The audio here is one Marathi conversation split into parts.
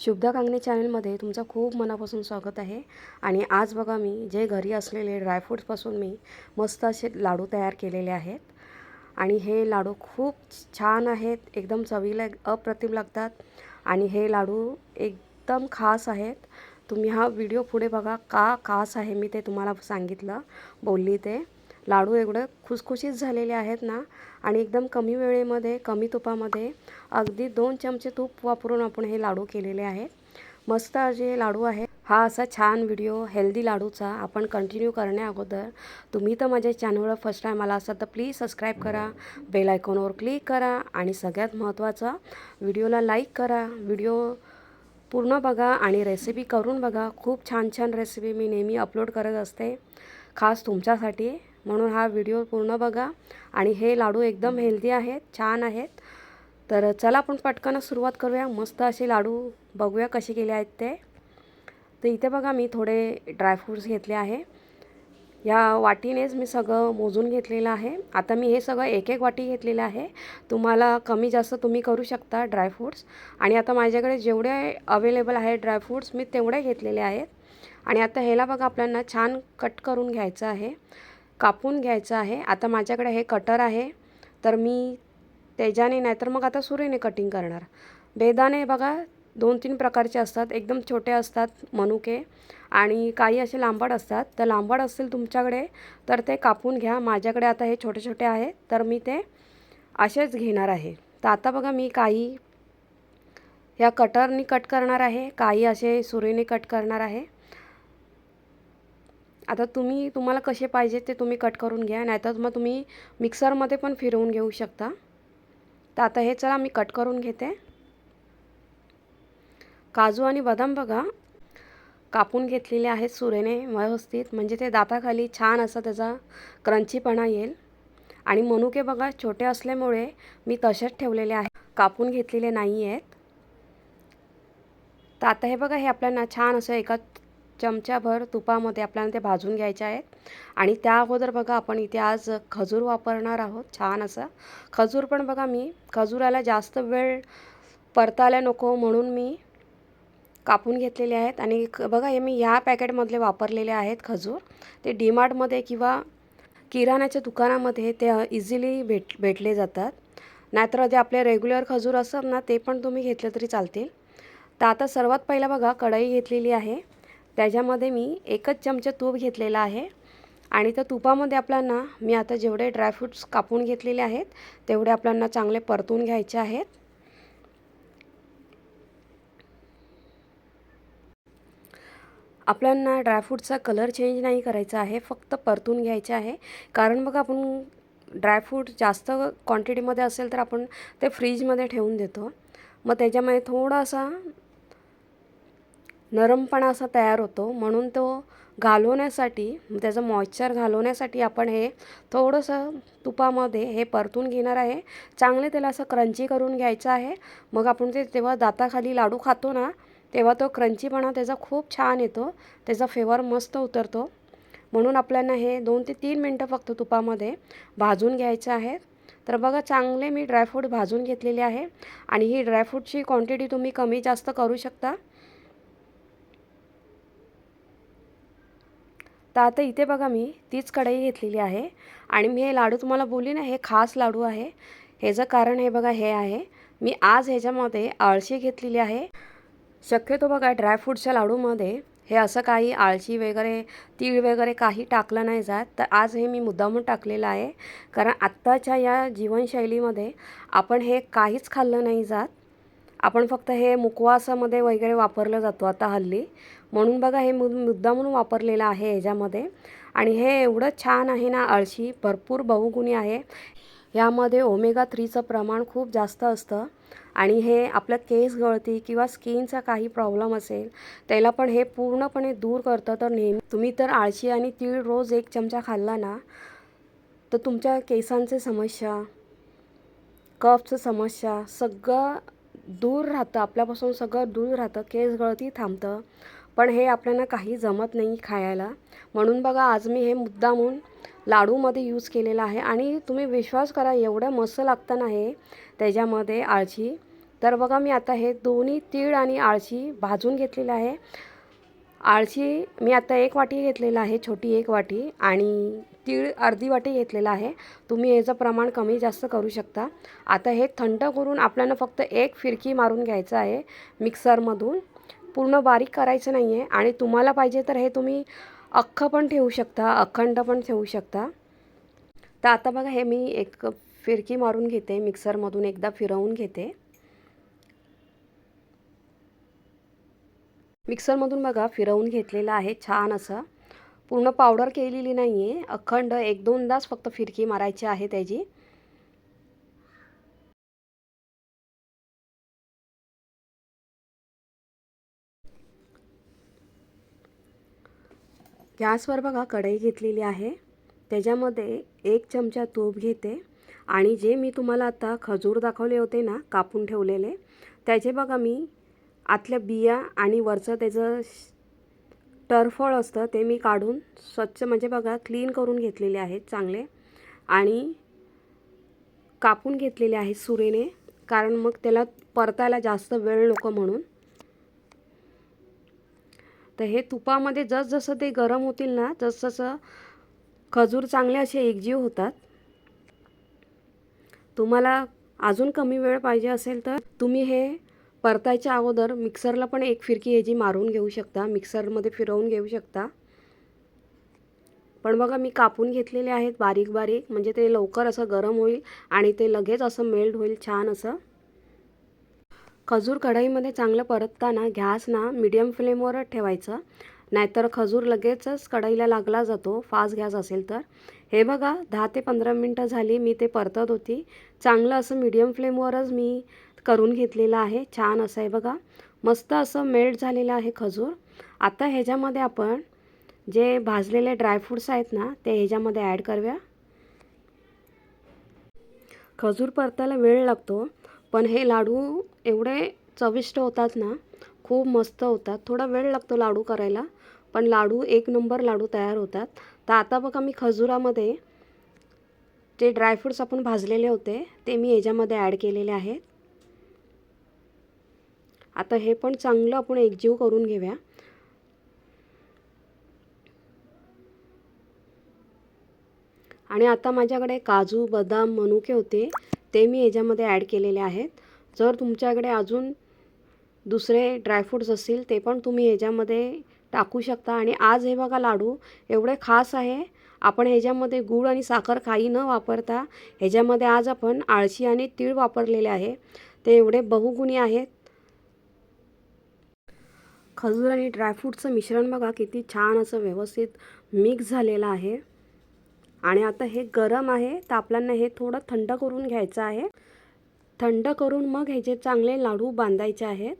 शुभदा कांगणे चॅनलमध्ये तुमचं खूप मनापासून स्वागत आहे. आणि आज बघा मी जे घरी असलेले ड्रायफ्रूट्सपासून मी मस्त असे लाडू तयार केलेले आहेत. आणि हे लाडू खूप छान आहेत एकदम चवीला एक अप्रतिम लागतात. आणि हे लाडू एकदम खास आहेत. तुम्ही हा व्हिडिओ पुढे बघा का खास आहे मी ते तुम्हाला सांगितलं बोलली ते. लाडू एवढं खुसखुशीत झालेले आहेत ना आणि एकदम कमी वेळेमध्ये कमी तुपामध्ये अगदी दोन चमचे तूप वापरून आपण हे लाडू केलेले आहेत मस्त असे लाडू आहे. हा असा छान व्हिडिओ हेल्दी लाडूचा आपण कंटिन्यू करण्या अगोदर. तुम्ही तर माझ्या चॅनलवर फर्स्ट टाईम आला असाल तर प्लीज सबस्क्राईब करा बेल आयकॉनवर क्लिक करा आणि सगळ्यात महत्त्वाचं व्हिडिओला लाईक करा. व्हिडिओ पूर्ण बघा आणि रेसिपी करून बघा. खूप छान छान रेसिपी मी नेहमी अपलोड करत असते. खास तुमच्यासाठी म्हणून हा व्हिडिओ पूर्ण बघा. आणि हे लाडू एकदम हेल्दी आहेत छान आहेत. तर चला आपण पटकन सुरुवात करूया. मस्त असे लाडू बघूया कसे केले आहेत ते. तर इथे बघा मी थोडे ड्रायफ्रूट्स घेतले आहे. या वाटीनेच मी सगळं मोजून घेतलेलं आहे. आता मी हे सगळं एक एक वाटी घेतलेलं आहे. तुम्हाला कमी जास्त तुम्ही करू शकता ड्रायफ्रूट्स आणि आता माझ्याकडे जेवढे अवेलेबल आहे ड्रायफ्रूट्स मी तेवढे घेतलेले आहेत. आणि आता ह्याला बघा आपल्याला छान कट करून घ्यायचं आहे. कापून घ्यायचं आहे. आता माझ्याकडे हे कटर आहे. तर मी त्याच्याने नाहीतर मग आता सुरीने कटिंग करणार. बेदाने बघा दोन तीन प्रकारचे असतात. एकदम छोटे असतात मनुके. आणि काही असे लांबड असतात. तर लांबड असतील तुमच्याकडे तर ते कापून घ्या. माझ्याकडे आता हे छोटे छोटे आहे. तर मी ते असेच घेणार आहे. तर आता बघा मी काही या कटरनी कट करणार आहे. काही असे सुरीने कट करणार आहे. आता तुम्ही तुम्हाला कसे पाहिजे ते तुम्ही कट करून घ्या नाहीतर मग तुम्ही मिक्सरमध्ये पण फिरवून घेऊ शकता. तर आता हे चला मी कट करून घेते. काजू आणि बदाम बघा कापून घेतलेले आहेत सुरेने व्यवस्थित. म्हणजे ते दाताखाली छान असा त्याचा क्रंचीपणा येईल. आणि मनुके बघा छोटे असल्यामुळे मी तसेच ठेवलेले आहे कापून घेतलेले नाही आहेत तर आता हे बघा हे आपल्याला छान असं एका चमच्याभर तुपामध्ये आपल्याला ते भाजून घ्यायचे आहेत. आणि त्या अगोदर बघा आपण इथे आज खजूर वापरणार आहोत. छान असा. खजूर पण बघा मी खजुराला जास्त वेळ परतायला नको म्हणून मी कापून घेतलेले आहेत. आणि बघा हे मी ह्या पॅकेटमधले वापरलेले आहेत खजूर. ते डीमार्टमध्ये किंवा किराण्याच्या दुकानामध्ये ते इझिली भेट भेटले जातात. नाहीतर जे आपले रेग्युलर खजूर असतात ना ते पण तुम्ही घेतले तरी चालतील. तर आता सर्वात पहिला बघा कढई घेतलेली आहे. त्याच्यामध्ये मी एकच चमचा तूप घेतलेला आहे. आणि त्या तुपामध्ये आपल्याला मी आता जेवढे ड्रायफ्रूट्स कापून घेतलेले आहेत तेवढे आपल्याला चांगले परतून घ्यायचे आहेत. आपल्याला ड्रायफ्रूटचा कलर चेंज नाही करायचा आहे फक्त परतून घ्यायचे आहे. कारण बघा आपण ड्रायफ्रूट जास्त क्वांटिटीमध्ये असेल तर आपण ते फ्रीजमध्ये ठेवून देतो. मग त्याच्यामध्ये थोडासा नरमपणा असा तयार होतो. म्हणून तो घालवण्यासाठी त्याचं मॉइश्चर घालवण्यासाठी आपण हे थोडंसं तुपामध्ये हे परतून घेणार आहे. चांगले त्याला असं क्रंची करून घ्यायचं आहे. मग आपण ते तेव्हा दाताखाली लाडू खातो ना तेव्हा तो क्रंचीपणा त्याचा खूप छान येतो. त्याचा फ्लेवर मस्त उतरतो. म्हणून आपल्याला हे दोन ते तीन मिनटं फक्त तुपामध्ये भाजून घ्यायचं आहे. तर बघा चांगले मी ड्रायफ्रूट भाजून घेतलेले आहे. आणि ही ड्रायफ्रूटची क्वांटिटी तुम्ही कमी जास्त करू शकता. तर आता इथे बघा मी तीच कढई घेतलेली आहे. आणि मी हे लाडू तुम्हाला बोलली ना हे खास लाडू आहे. ह्याचं कारण हे बघा हे आहे. मी आज ह्याच्यामध्ये आळशी घेतलेली आहे. शक्यतो बघा ड्रायफ्रूटच्या लाडूमध्ये हे असं काही आळशी वगैरे तीळ वगैरे काही टाकलं नाही जात. तर आज हे मी मुद्दामून टाकलेलं आहे. कारण आत्ताच्या या जीवनशैलीमध्ये आपण हे काहीच खाल्लं नाही जात. आपण फक्त हे मुखवासामध्ये वगैरे वापरलं जातो आता हल्ली. म्हणून बघा हे मु मुद्दा म्हणून वापरलेलं आहे ह्याच्यामध्ये आणि हे एवढं छान आहे ना आळशी भरपूर बहुगुणी आहे. यामध्ये ओमेगा थ्रीचं प्रमाण खूप जास्त असतं. आणि हे आपलं केस गळती किंवा स्किनचा काही प्रॉब्लेम असेल त्याला पण हे पूर्णपणे दूर करतं. तर नेहमी तुम्ही तर आळशी आणि तीळ रोज एक चमचा खाल्ला ना तर तुमच्या केसांचे समस्या कफचं समस्या सगळं दूर राहतं आपल्यापासून सगळं दूर राहतं केस गळती थांबतं. पण हे आपल्याला काही जमत नाही खायला. म्हणून बघा आज मी हे मुद्दामून लाडूमध्ये यूज केलेला आहे. आणि तुम्ही विश्वास करा एवढं मस्त लागतं ना हे त्याच्यामध्ये आळशी. तर बघा मी आता हे दोन्ही तीळ आणि आळशी भाजून घेतलेलं आहे. आळशी मी आता एक वाटी घेतलेला आहे छोटी एक वाटी. आणि तीळ अर्धी वाटी घेतलेला आहे. तुम्ही याचं प्रमाण कमी जास्त करू शकता. आता हे थंड करून आपल्याला फक्त एक फिरकी मारून घ्यायचं आहे मिक्सरमधून. पूर्ण बारीक करायचं नाही आहे आणि तुम्हाला पाहिजे तर हे तुम्ही अख्खं पण ठेवू शकता अखंड पण ठेवू शकता. तर आता बघा हे मी एक फिरकी मारून घेते मिक्सरमधून एकदा फिरवून घेते. मिक्सरमधून बघा फिरवून घेतलेलं आहे छान असं. पूर्ण पावडर केलेली नाही आहे अखंड एक दोनदाच फक्त फिरकी मारायची आहे त्याची. गॅसवर बघा कढई घेतलेली आहे. त्याच्यामध्ये एक चमचा तूप घेते आणि जे मी तुम्हाला आता खजूर दाखवले होते ना कापून ठेवलेले त्याचे बघा मी आतल्या बिया आणि वरचं त्याचं टरफळ असतं ते मी काढून स्वच्छ म्हणजे बघा क्लीन करून घेतलेले आहेत चांगले. आणि कापून घेतलेले आहेत सुरेने कारण मग त्याला परतायला जास्त वेळ नको म्हणून. तर हे तुपामध्ये जसजसं ते गरम होतील ना जसजसं खजूर चांगले असे एकजीव होतात. तुम्हाला अजून कमी वेळ पाहिजे असेल तर तुम्ही हे परतायच्या अगोदर मिक्सरला पण एक फिरकी ह्याची मारून घेऊ शकता. मिक्सरमध्ये फिरवून घेऊ शकता. पण बघा मी कापून घेतलेले आहेत बारीक बारीक. म्हणजे ते लवकर असं गरम होईल आणि ते लगेच असं मेल्ट होईल छान असं. खजूर कढईमध्ये चांगलं परतताना गॅस ना मीडियम फ्लेमवरच ठेवायचं. नाहीतर खजूर लगेचच कढईला लागला जातो. फास्ट गॅस असेल तर. हे बघा दहा ते पंधरा मिनटं झाली मी ते परतत होती. चांगलं असं मीडियम फ्लेमवरच मी करून घेतलेलं आहे. छान असं आहे बघा. मस्त असं मेल्ट झालेलं आहे खजूर. आता ह्याच्यामध्ये आपण जे भाजलेले ड्रायफ्रूट्स आहेत ना ते ह्याच्यामध्ये ॲड करूया. खजूर परतायला वेळ लागतो. पण हे लाडू एवढे चविष्ट होतात ना खूप मस्त होतात. थोडा वेळ लागतो लाडू करायला पण लाडू एक नंबर लाडू तयार होतात. तर आता बघा मी खजुरामध्ये जे ड्रायफ्रूट्स आपण भाजलेले होते ते मी याच्यामध्ये ॲड केलेले आहेत. आता हे पण चांगलं आपण एकजीव करून घेऊया. आणि आता माझ्याकडे काजू बदाम मनुके होते ते मी याच्यामध्ये ॲड केलेले आहेत. जर तुमच्याकडे अजून दुसरे ड्रायफ्रूट्स असतील ते पण तुम्ही ह्याच्यामध्ये टाकू शकता. आणि आज हे बघा लाडू एवढे खास आहे. आपण ह्याच्यामध्ये गूळ आणि साखर काही न वापरता ह्याच्यामध्ये आज आपण आळशी आणि तीळ वापरलेले आहे. ते एवढे बहुगुणी आहेत. खजूर आणि ड्रायफ्रूटचं मिश्रण बघा किती छान असं व्यवस्थित मिक्स झालेलं आहे. आणि आता हे गरम आहे. तर आपल्याला हे थोडं थंड करून घ्यायचं आहे. थंड करून मग ह्याचे चांगले लाडू बांधायचे आहेत.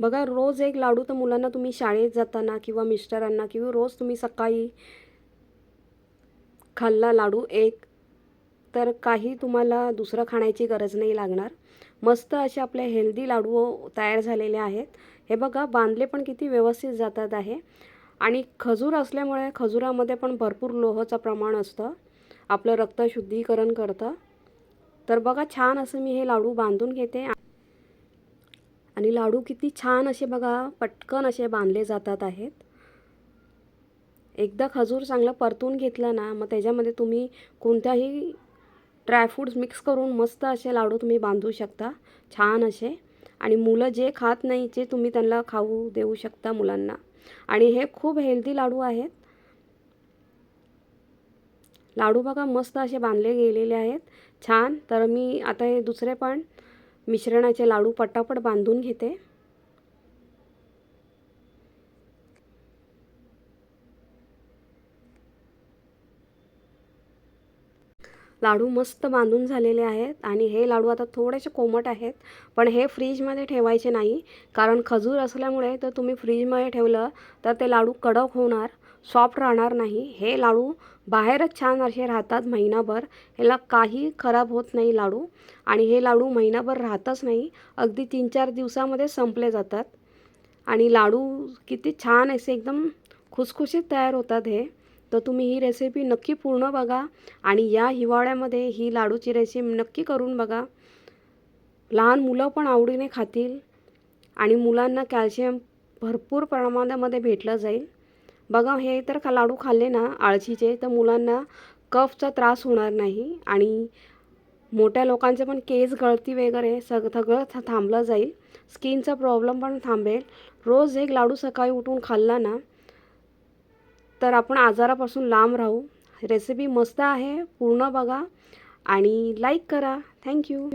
बघा रोज एक लाडू तर मुलांना तुम्ही शाळेत जाताना किंवा मिस्टरांना किंवा रोज तुम्ही सकाळी खाल्ला लाडू एक तर काही तुम्हाला दुसरं खाण्याची गरज नाही लागणार. मस्त असे आपले हेल्दी लाडू तयार झालेले आहेत. हे बघा बांधले पण किती व्यवस्थित जातात आहे. आणि खजूर असल्यामुळे खजुरामध्ये पण भरपूर लोहचं प्रमाण असतं. आपलं रक्त शुद्धीकरण करतं. तर बघा छान असं मी हे लाडू बांधून घेते. आणि लाडू किती छान असे बघा पटकन असे बांधले जातात आहेत. एकदा खजूर चांगलं परतून घेतलं ना मग त्याच्यामध्ये तुम्ही कोणत्याही ड्रायफ्रूट्स मिक्स करून मस्त असे लाडू तुम्ही बांधू शकता छान असे. आणि मुलं जे खात नाही ते तुम्ही त्यांना खाऊ देऊ शकता मुलांना. आणि हे खूप हेल्दी लाडू आहेत. लाडू बघा मस्त असे बांधले गेलेले आहेत. छान. तर मी आता हे दुसरे पण मिश्रणाचे लाडू पटापट बांधून घेते. लाडू मस्त बांधून झालेले आहेत आणि हे लाडू आता थोडेसे कोमट आहेत पण हे फ्रीजमध्ये ठेवायचे नाही कारण खजूर असल्यामुळे तर तुम्ही फ्रीजमध्ये ठेवलं तर ते लाडू कडक होणार. सॉफ्ट राहणार नाही. हे लाडू बाहेरच छान असे राहतात महिनाभर. ह्याला काही खराब होत नाही लाडू. आणि हे लाडू महिनाभर राहतच नाही. अगदी तीन चार दिवसामध्ये संपले जातात. आणि लाडू किती छान असे एकदम खुसखुशीत तयार होतात हे. तर तुम्ही ही रेसिपी नक्की पूर्ण बघा. आणि या हिवाळ्यामध्ये ही लाडूची रेसिपी नक्की करून बघा. लहान मुलं पण आवडीने खातील. आणि मुलांना कॅल्शियम भरपूर प्रमाणामध्ये भेटलं जाईल. बघा हे तर खा लाडू खाल्ले ना आळशीचे तर मुलांना कफचा त्रास होणार नाही आणि मोठ्या लोकांचे पण केस गळती वगैरे सग सगळं थांबलं जाईल. स्किनचा प्रॉब्लेम पण थांबेल. रोज एक लाडू सकाळी उठून खाल्ला ना तर आपण आजारापासून लांब राहू. रेसिपी मस्त आहे पूर्ण बघा आणि लाईक करा. थँक्यू